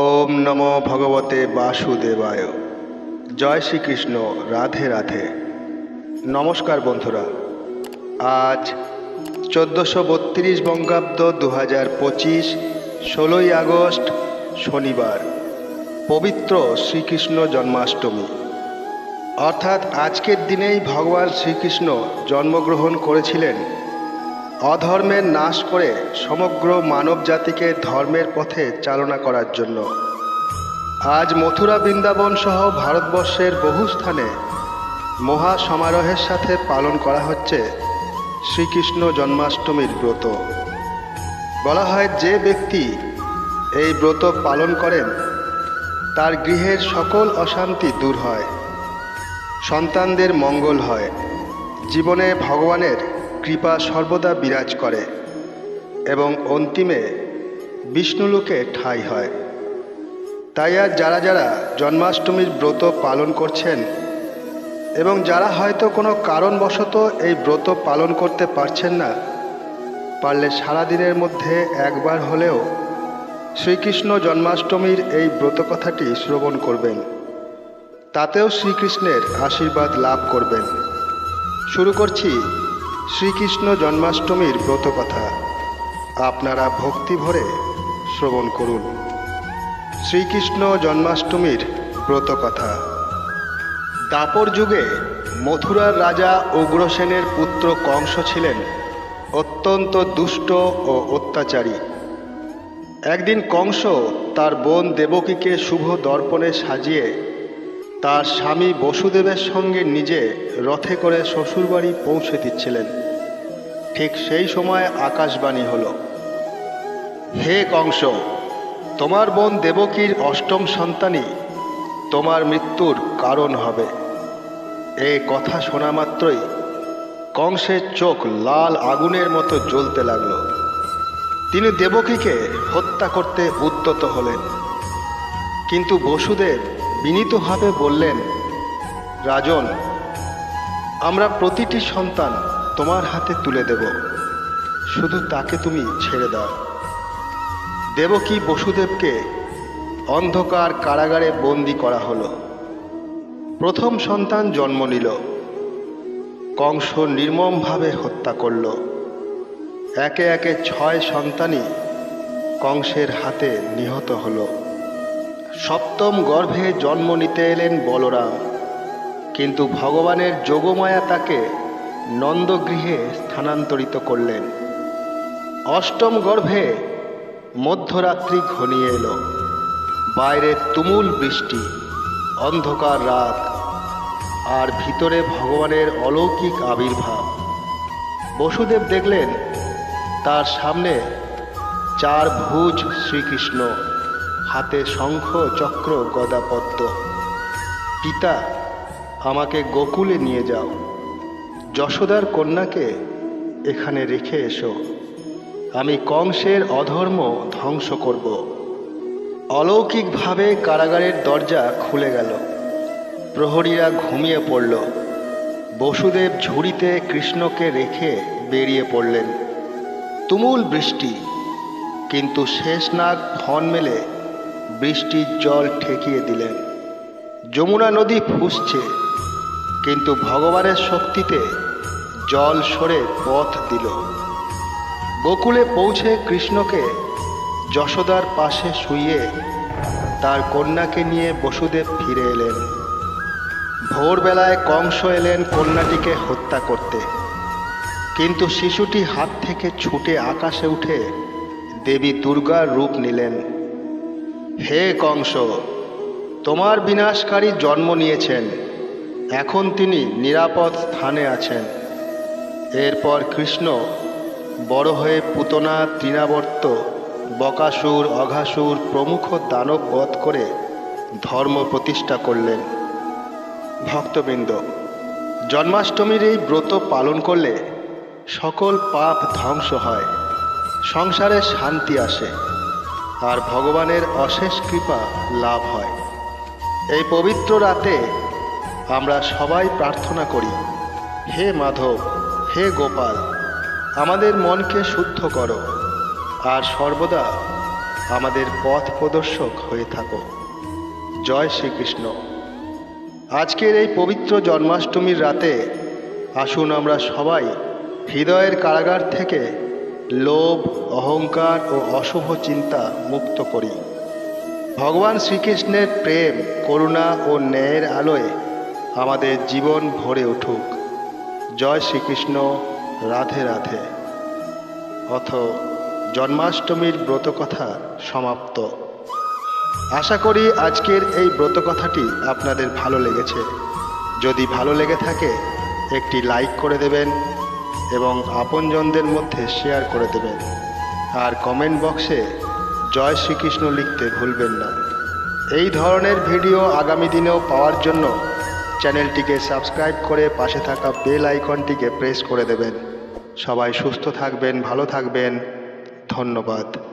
ওম নমো ভগবতে বাসুদেবায়। জয় শ্রীকৃষ্ণ, রাধে রাধে। নমস্কার বন্ধুরা, আজ চোদ্দোশো বত্রিশ বঙ্গাব্দ দু হাজার পঁচিশ ষোলোই আগস্ট শনিবার, পবিত্র শ্রীকৃষ্ণ জন্মাষ্টমী। অর্থাৎ আজকের দিনেই ভগবান শ্রীকৃষ্ণ জন্মগ্রহণ করেছিলেন অধর্মের নাশ করে সমগ্র মানব জাতিকে ধর্মের পথে চালনা করার জন্য। আজ মথুরা বৃন্দাবন সহ ভারতবর্ষের বহু স্থানে মহা সমারোহের সাথে পালন করা হচ্ছে শ্রীকৃষ্ণ জন্মাষ্টমীর ব্রত। বলা হয় যে ব্যক্তি এই ব্রত পালন করেন, তার গৃহের সকল অশান্তি দূর হয়, সন্তানদের মঙ্গল হয়, জীবনে ভগবানের কৃপা সর্বদা বিরাজ করে এবং অন্তিমে বিষ্ণুলোকে ঠাঁই হয়। তাই আর যারা যারা জন্মাষ্টমীর ব্রত পালন করছেন এবং যারা হয়তো কোনো কারণবশত এই ব্রত পালন করতে পারছেন না, পারলে সারাদিনের মধ্যে একবার হলেও শ্রীকৃষ্ণ জন্মাষ্টমীর এই ব্রত কথাটি শ্রবণ করবেন। তাতেও শ্রীকৃষ্ণের আশীর্বাদ লাভ করবেন। শুরু করছি শ্রীকৃষ্ণ জন্মাষ্টমীর ব্রত কথা আপনারা ভক্তি ভরে শ্রবণ করুন। শ্রীকৃষ্ণ জন্মাষ্টমীর ব্রত কথা। দাপর যুগে মথুরার রাজা উগ্রসেনের পুত্র কংস ছিলেন অত্যন্ত দুষ্ট ও অত্যাচারী। একদিন কংস তার বোন দেবকীকে শুভ দর্পণে সাজিয়ে তার স্বামী বসুদেবের সঙ্গে নিজে রথে করে শ্বশুরবাড়ি পৌঁছে দিচ্ছিলেন। ঠিক সেই সময় আকাশবাণী হল। হে কংস, তোমার বোন দেবকীর অষ্টম সন্তানই তোমার মৃত্যুর কারণ হবে। এ কথা শোনা মাত্রই কংসের চোখ লাল আগুনের মতো জ্বলতে লাগল। তিনি দেবকীকে হত্যা করতে উদ্যত হলেন। কিন্তু বসুদেব বিনীতভাবে বললেন, রাজন, আমরা প্রতিটি সন্তান তোমার হাতে তুলে দেব। শুধু তাকে তুমি ছেড়ে দাও। দেবকী বসুদেবকে অন্ধকার কারাগারে বন্দি করা হলো। প্রথম সন্তান জন্ম নিল। কংস নির্মমভাবে হত্যা করল। একে একে ছয় সন্তানই কংসের হাতে নিহত হলো। সপ্তম গর্ভে জন্ম নিতে এলেন বলরাম। কিন্তু ভগবানের যোগমায়া তাকে নন্দগৃহে স্থানান্তরিত করলেন। অষ্টম গর্ভে মধ্যরাত্রি ঘনিয়ে এলো। বাইরে তুমুল বৃষ্টি, অন্ধকার রাত, আর ভিতরে ভগবানের অলৌকিক আবির্ভাব। বসুদেব দেখলেন, তার সামনে চার ভুজ শ্রীকৃষ্ণ। হাতে শঙ্খ, চক্র গদাপদ্ম পিতা, আমাকে গোকুলে নিয়ে যাও। যশোদার কন্যাকে এখানে রেখে এসো। আমি কংসের অধর্ম ধ্বংস করব। অলৌকিকভাবে কারাগারের দরজা খুলে গেল। প্রহরীরা ঘুমিয়ে পড়ল। বসুদেব ঝুড়িতে কৃষ্ণকে রেখে বেরিয়ে পড়লেন। তুমুল বৃষ্টি, কিন্তু শেষ নাগ ফন মেলে বৃষ্টির জল ঠেকিয়ে দিলেন। যমুনা নদী ফুসছে, কিন্তু ভগবানের শক্তিতে জল সরে পথ দিল। গোকুলে পৌঁছে কৃষ্ণকে যশোদার পাশে শুইয়ে তার কন্যাকে নিয়ে বসুদেব ফিরে এলেন। ভোরবেলায় কংস এলেন কন্যাটিকে হত্যা করতে। কিন্তু শিশুটি হাত থেকে ছুটে আকাশে উঠে দেবী দুর্গার রূপ নিলেন। হে কংস, তোমার বিনাশকারী জন্ম নিয়েছেন। এখন তিনি নিরাপদ স্থানে আছেন। এরপর কৃষ্ণ বড় হয়ে পুতনা তৃণাবর্ত, বকাসুর, অঘাসুর প্রমুখ দানব বধ করে ধর্ম প্রতিষ্ঠা করলেন। ভক্তবৃন্দ, জন্মাষ্টমীর এই ব্রত পালন করলে সকল পাপ ধ্বংস হয়। সংসারে শান্তি আসে। আর ভগবানের অশেষ কৃপা লাভ হয়। এই পবিত্র রাতে আমরা সবাই প্রার্থনা করি, হে মাধব, হে গোপাল, আমাদের মনকে শুদ্ধ করো আর সর্বদা আমাদের পথ প্রদর্শক হয়ে থাকো। জয় শ্রীকৃষ্ণ। আজকের এই পবিত্র জন্মাষ্টমীর রাতে আসুন আমরা সবাই হৃদয়ের কারাগার থেকে লোভ, অহংকার ও অশুভ চিন্তা মুক্ত করি। ভগবান শ্রীকৃষ্ণের প্রেম, করুণা ও ন্যায়ের আলোয় আমাদের জীবন ভরে উঠুক। জয় শ্রীকৃষ্ণ, রাধে রাধে। অথ জন্মাষ্টমীর ব্রতকথা সমাপ্ত। আশা করি আজকের এই ব্রতকথাটি আপনাদের ভালো লেগেছে। যদি ভালো লেগে থাকে, একটি লাইক করে দেবেন এবং আপনজনদের মধ্যে শেয়ার করে দেবেন। আর কমেন্ট বক্সে জয় শ্রীকৃষ্ণ লিখতে ভুলবেন না। এই ধরনের ভিডিও আগামী দিনেও পাওয়ার জন্য চ্যানেলটিকে সাবস্ক্রাইব করে পাশে থাকা বেল আইকনটিকে প্রেস করে দেবেন। সবাই সুস্থ থাকবেন, ভালো থাকবেন। ধন্যবাদ।